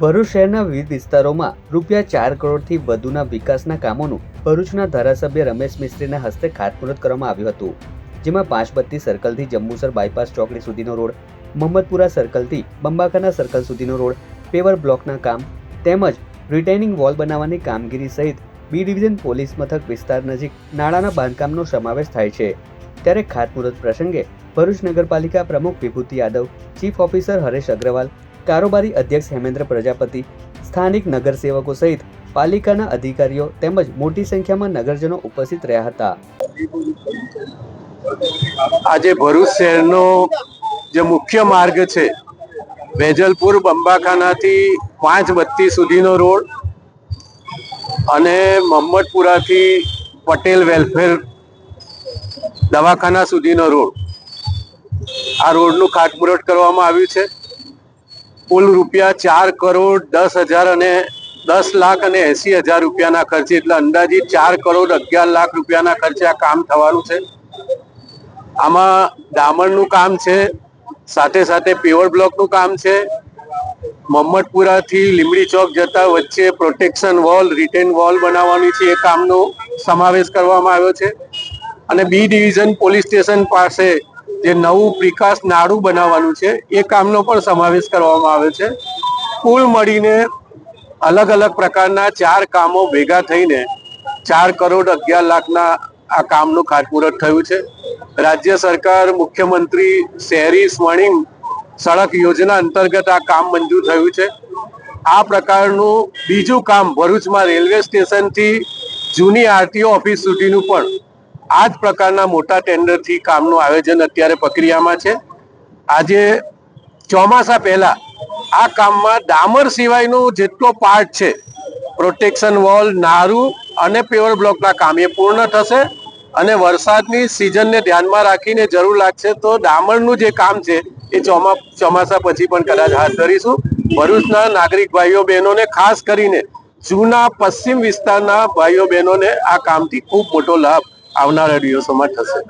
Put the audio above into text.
ભરૂચ શહેરના વિવિધ વિસ્તારોમાં રૂપિયા ચાર કરોડથી વધુના વિકાસના કામોનું ભરૂચના ધારાસભ્ય રમેશ મિસ્ત્રીના હસ્તે ખાતમુહૂર્ત કરવામાં આવ્યું હતું, જેમાં પાંચબત્તી સર્કલથી જંબુસર બાયપાસ ચોકડી સુધીનો રોડ, મહમ્મદપુરા સર્કલથી બંબાકાના સર્કલ સુધીનો રોડ, પેવર બ્લોકના કામ તેમજ રિટેનિંગ વોલ બનાવવાની કામગીરી સહિત બી ડિવિઝન પોલીસ મથક વિસ્તાર નજીક નાળાના બાંધકામનો સમાવેશ થાય છે. ત્યારે ખાતમુહૂર્ત પ્રસંગે ભરૂચ નગરપાલિકા પ્રમુખ વિભૂતિ યાદવ, ચીફ ઓફિસર હરેશ અગ્રવાલ કારોબારી અધ્યક્ષ હેમેન્દ્ર પ્રજાપતિ, સ્થાનિક નગરસેવકો સહિત પાલિકાના અધિકારીઓ તેમજ મોટી સંખ્યામાં નગરજનો ઉપસ્થિત રહ્યા હતા. આજે ભરૂચ શહેરનો જે મુખ્ય માર્ગ છે, વેજલપુર બંબાખાનાથી પાંચ બત્તી સુધીનો રોડ અને મહમ્મદપુરાથી પટેલ વેલફેર દવાખાના સુધીનો રોડ. આ રોડનું ખાતમુહૂર્ત કરવામાં આવ્યું છે. કુલ રૂપિયા ચાર કરોડ દસ હજાર અને દસ લાખ અને એસી હજાર રૂપિયાના ખર્ચે, એટલે અંદાજિત ચાર કરોડ અગિયાર લાખ રૂપિયાના ખર્ચે આ કામ થવાનું છે. આમાં ડામરનું કામ છે, સાથે સાથે પેવર બ્લોકનું કામ છે. મમ્મદપુરાથી લીમડી ચોક જતા વચ્ચે પ્રોટેક્શન વોલ રિટેન વોલ બનાવવાની છે, એ કામનો સમાવેશ કરવામાં આવ્યો છે. અને બી ડિવિઝન પોલીસ સ્ટેશન પાસે જે નવું પ્રિકાસ નાડું બનાવવાનું છે, એ કામનો પણ સમાવેશ કરવામાં આવ્યો છે. કુલ મળીને અલગ અલગ પ્રકારના ચાર કામો ભેગા થઈને ચાર કરોડ અગિયાર લાખના આ કામનું ખાતમુહૂર્ત થયું છે. રાજ્ય સરકાર, મુખ્યમંત્રી, શહેરી સ્વર્ણિમ સડક યોજના અંતર્ગત આ કામ મંજૂર થયું છે. આ પ્રકારનું બીજું કામ ભરૂચમાં રેલવે સ્ટેશનથી જૂની આરટીઓ ઓફિસ સુધીનું પણ આ જ પ્રકારના મોટા ટેન્ડરથી કામનું આયોજન અત્યારે પ્રક્રિયામાં છે. આજે ચોમાસા પહેલા આ કામમાં ડામર સિવાયનું જેટલો પાર્ટ છે પ્રોટેક્શન વોલ નારું અને પેવર બ્લોકના કામ એ પૂર્ણ થશે અને વરસાદની સિઝનને ધ્યાનમાં રાખીને જરૂર લાગશે તો ડામરનું જે કામ છે એ ચોમા, ચોમાસા પછી પણ કદાચ હાથ ધરીશું. ભરૂચના નાગરિક ભાઈઓ બહેનોને ખાસ કરીને જૂના પશ્ચિમ વિસ્તારના ભાઈઓ બહેનોને આ કામથી ખૂબ મોટો લાભ આવનારા દિવસોમાં થશે.